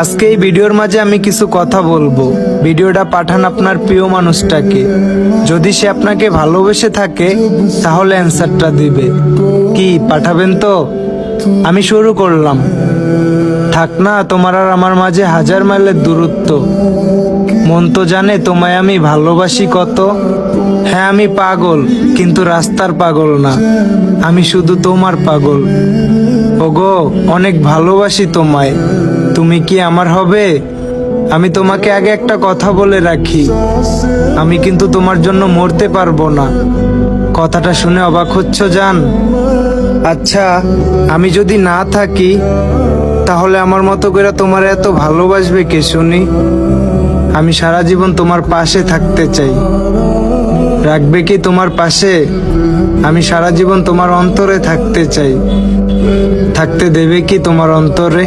আজকে এই ভিডিওর মাঝে আমি কিছু কথা বলব। ভিডিওটা পাঠান আপনার প্রিয় মানুষটাকে। যদি সে আপনাকে ভালোবেসে থাকে, তাহলে অ্যান্সারটা দিবে। কি, পাঠাবেন তো? আমি শুরু করলাম। থাক না, তোমার আর আমার মাঝে হাজার মাইলের দূরত্ব। মন তো জানে তোমায় আমি ভালোবাসি কত। হ্যাঁ আমি পাগল, কিন্তু রাস্তার পাগল না। আমি শুধু তোমার পাগল। ওগো, অনেক ভালোবাসি তোমায়। তুমি কি আমার হবে? আমি তোমাকে আগে একটা কথা বলে রাখি। আমি কিন্তু তোমার জন্য মরতে পারব না। কথাটা শুনে অবাক হচ্ছ, জান। আচ্ছা আমি যদি না থাকি, তাহলে আমার মতো করে তোমার এত ভালোবাসবে কে, শুনি? আমি সারা জীবন তোমার পাশে থাকতে চাই। রাখবে কি তোমার পাশে? আমি সারা জীবন তোমার অন্তরে থাকতে চাই। থাকতে দেবে কি তোমার অন্তরে?